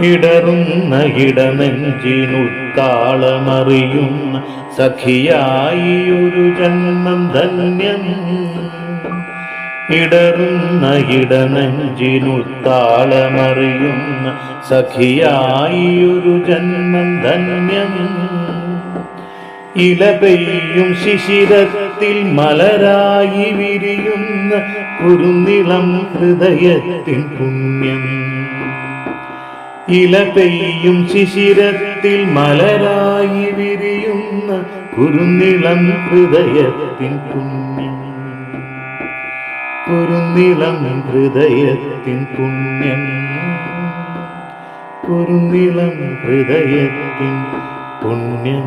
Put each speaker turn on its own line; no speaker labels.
ഇടറുന്ന ഇടനെഞ്ചിനുത്താളമറിയുന്ന സഖിയായി ഒരു ജന്മം ധന്യം. ഇടറുന്ന ഇടനെഞ്ചിനുത്താളമറിയുന്ന സഖിയായി ഒരു ജന്മം ധന്യം. ഇല പെയ്യും ശിശിരത്തിൽ മലരായി വിരിയുന്ന കുറുനിളം ഹൃദയത്തിൻ പുണ്യം. ഇലപെയ്യും ശിശിരത്തിൽ മലരായി വിരിയുന്ന കുറുനിളം ഹൃദയത്തിൻ പുണ്യം. കുറുനിളം ഹൃദയത്തിൻ പുണ്യം. കുറുനിളം ഹൃദയത്തിൻ പുണ്യം